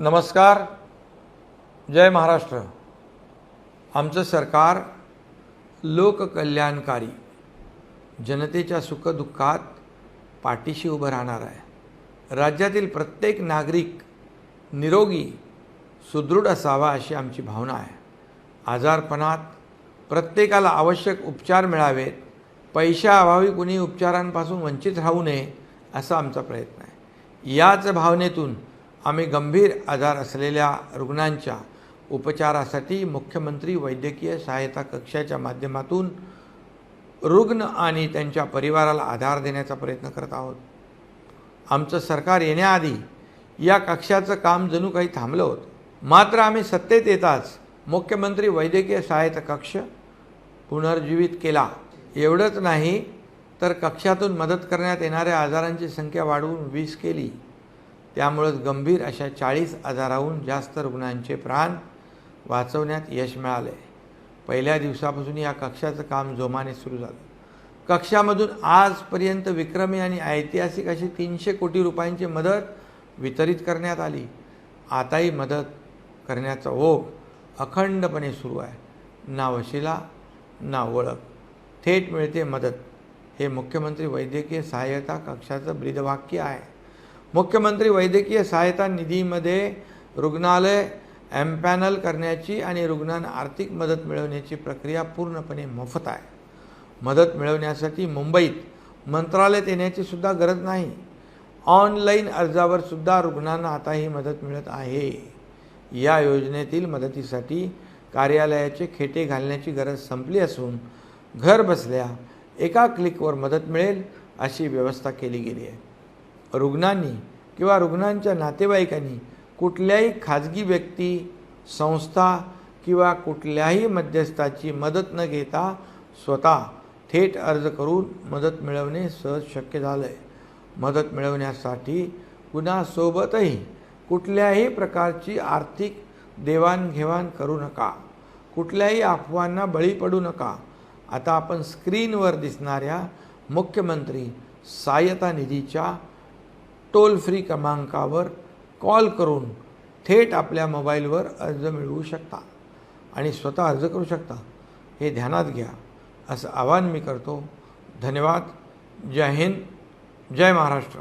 नमस्कार. जय महाराष्ट्र. आमचं सरकार लोककल्याणकारी जनतेच्या सुखदुःखात पाठीशी उभं राहणार आहे. राज्यातील प्रत्येक नागरिक निरोगी सुदृढ असावा अशी आमची भावना आहे. आजारपणात प्रत्येकाला आवश्यक उपचार मिळावेत. पैशाअभावी कुणी उपचारांपासून वंचित राहू नये असा आमचा प्रयत्न आहे. याच भावनेतून आम्ही गंभीर आजार असलेल्या रुग्णांच्या उपचारासाठी मुख्यमंत्री वैद्यकीय सहायता कक्षाच्या माध्यमातून रुग्ण आणि त्यांच्या परिवाराला आधार देण्याचा प्रयत्न करत आहोत. आमचं सरकार येण्याआधी या कक्षाचं काम जणू काही थांबलं होतं. मात्र आम्ही सत्तेत येताच मुख्यमंत्री वैद्यकीय सहायता कक्ष पुनर्जीवित केला. एवढंच नाही तर कक्षातून मदत करण्यात येणाऱ्या आजारांची संख्या वाढवून वीस केली. त्यामुळंच गंभीर अशा चाळीस आजाराहून जास्त रुग्णांचे प्राण वाचवण्यात यश मिळाले. पहिल्या दिवसापासून या कक्षाचं काम जोमाने सुरू झालं. कक्षामधून आजपर्यंत विक्रमी आणि ऐतिहासिक अशी तीनशे कोटी रुपयांची मदत वितरित करण्यात आली. आताही मदत करण्याचा ओघ अखंडपणे सुरू आहे. ना वशिला ना ओळख. थेट मिळते मदत. हे मुख्यमंत्री वैद्यकीय सहाय्यता कक्षाचं ब्रीदवाक्य आहे. मुख्यमंत्री वैद्यकीय सहायता निधीमध्ये रुग्णालय एम्पॅनल करण्याची आणि रुग्णांना आर्थिक मदत मिळवण्याची प्रक्रिया पूर्णपणे मोफत आहे. मदत मिळवण्यासाठी मुंबईत मंत्रालयात येण्याची सुद्धा गरज नाही. ऑनलाईन अर्जावर सुद्धा रुग्णांना आता ही मदत मिळत आहे. या योजनेतील मदतीसाठी कार्यालयाचे खेटे घालण्याची गरज संपली असून घर बसल्या एका क्लिकवर मदत मिळेल अशी व्यवस्था केली गेली आहे. रुग्णांनी किंवा रुग्णांच्या नातेवाईकांनी कुठल्याही खाजगी व्यक्ती संस्था किंवा कुठल्याही मध्यस्थाची मदत न घेता स्वतः थेट अर्ज करून मदत मिळवणे सहज शक्य झालं आहे मदत मिळवण्यासाठी कुणासोबतही कुठल्याही प्रकारची आर्थिक देवाणघेवाण करू नका. कुठल्याही अफवांना बळी पडू नका. आता आपण स्क्रीनवर दिसणाऱ्या मुख्यमंत्री सहाय्यता निधीच्या टोल फ्री क्रमांकावर कॉल करून थेट आपल्या मोबाईलवर अर्ज मिळवू शकता आणि स्वतः अर्ज करू शकता. हे ध्यानात घ्या. असं आवाहन मी करतो. धन्यवाद. जय हिंद. जय महाराष्ट्र.